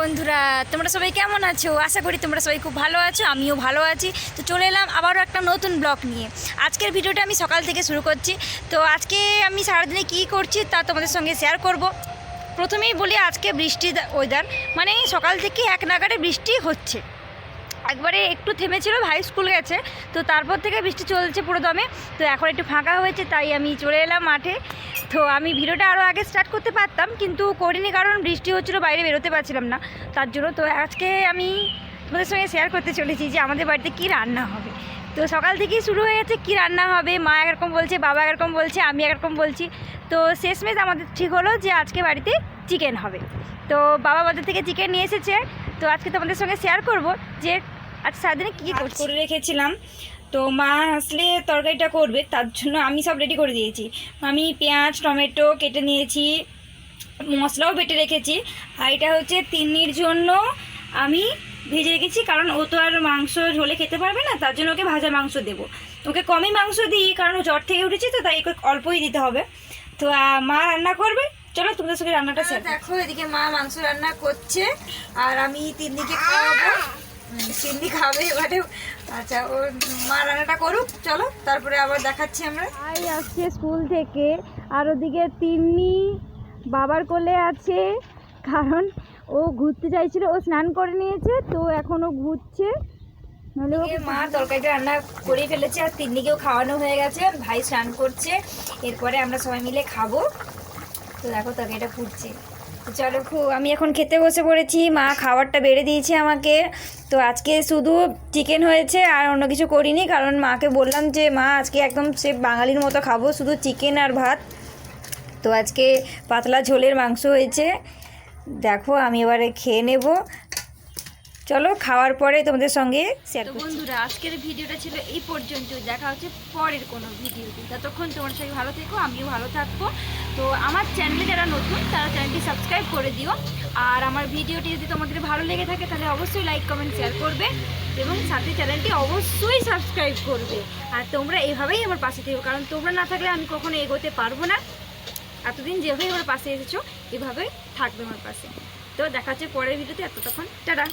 বন্ধুরা, তোমরা সবাই কেমন আছো? আশা করি তোমরা সবাই খুব ভালো আছো, আমিও ভালো আছি। তো চলে এলাম আবারও একটা নতুন ব্লগ নিয়ে। আজকের ভিডিওটা আমি সকাল থেকে শুরু করছি। তো আজকে আমি সারাদিনে কি করছি তা তোমাদের সঙ্গে শেয়ার করব। প্রথমেই বলি আজকে বৃষ্টি ওয়েদার মানে সকাল থেকে এক নাগারে বৃষ্টি হচ্ছে। একবারে একটু থেমেছিল, ভাই স্কুল গেছে, তো তারপর থেকে বৃষ্টি চলছে পুরো দমে, তো এখন একটু ফাঁকা হয়েছে, তাই আমি চলে এলাম মাঠে। তো আমি ভিডিওটা আরও আগে স্টার্ট করতে পারতাম, কিন্তু করিনি কারণ বৃষ্টি হচ্ছিল, বাইরে বেরোতে পারছিলাম না, তার জন্য তো আজকে আমি তোমাদের সঙ্গে শেয়ার করতে চলেছি যে আমাদের বাড়িতে কী রান্না হবে। তো সকাল থেকেই শুরু হয়ে গেছে, কী রান্না হবে, মা একরকম বলছে, বাবা একরকম বলছে, আমি একরকম বলছি। তো শেষমেশ আমাদের ঠিক হলো যে আজকে বাড়িতে চিকেন হবে। তো বাবা বাজার থেকে চিকেন নিয়ে এসেছে তো আজকে তোমাদের সঙ্গে শেয়ার করব যে আজ সারাদিনে কী কী করছি করে রেখেছিলাম। তো মা আসলে তরকারিটা করবে তার জন্য আমি সব রেডি করে দিয়েছি। আমি পেঁয়াজ টমেটো কেটে নিয়েছি মশলাও বেটে রেখেছি। আর এটা হচ্ছে তিন্নির জন্য আমি ভেজে রেখেছি কারণ ও তো আর মাংস ঝোলে খেতে পারবে না তার জন্য ওকে ভাজা মাংস দেবো। ওকে কমই মাংস দিই কারণ ও জ্বর থেকে উঠেছে তো তাই ওকে অল্পই দিতে হবে। তো মা রান্না করবে? চলো তোমাদের সঙ্গে রান্নাটা শেয়ার দেখো এদিকে মা মাংস রান্না করছে আর আমি তিন্নিকে খাওয়াবো। তিন্নি খাবে এবারে। আচ্ছা ও মা রান্নাটা করুক চলো তারপরে আবার দেখাচ্ছি আমরা। আই আসছে স্কুল থেকে আর ওদিকে তিন্নি বাবার কোলে আছে কারণ ও ঘুরতে চাইছিল ও স্নান করে নিয়েছে তো এখন ও ঘুরছে। নাহলে ও মা তরকারিটা রান্না করে ফেলেছে আর তিন্নিকেও খাওয়ানো হয়ে গেছে ভাই স্নান করছে এরপরে আমরা সবাই মিলে খাব। তো দেখো তরকারিটা ফুটছে। চলো খুব আমি এখন খেতে বসে পড়েছি মা খাবারটা বেড়ে দিয়েছে আমাকে। তো আজকে শুধু চিকেন হয়েছে আর অন্য কিছু করিনি কারণ মাকে বললাম যে মা আজকে একদম সে বাঙালির মতো খাব শুধু চিকেন আর ভাত। তো আজকে পাতলা ঝোলের মাংস হয়েছে। দেখো আমি এবারে খেয়ে নেব। চলো খাওয়ার পরে তোমাদের সঙ্গে শেয়ার বন্ধুরা আজকের ভিডিওটা ছিল এই পর্যন্ত দেখা হচ্ছে পরের কোনো ভিডিওতে। ততক্ষণ তোমার সঙ্গে ভালো থেকো আমিও ভালো থাকব। তো আমার চ্যানেলে যারা নতুন, তারা চ্যানেলটি সাবস্ক্রাইব করে দিও। আর আমার ভিডিওটি যদি তোমাদের ভালো লেগে থাকে, তাহলে অবশ্যই লাইক কমেন্ট শেয়ার করবে এবং সাথে চ্যানেলটি অবশ্যই সাবস্ক্রাইব করবে। আর তোমরা এভাবেই আমার পাশে থেকো, কারণ তোমরা না থাকলে আমি কখনো এগোতে পারব না। এতদিন যেভাবে আমার পাশে এসেছ, এভাবেই থাকবে আমার পাশে। তো দেখা হচ্ছে পরের ভিডিওতে এত তখন টাটা।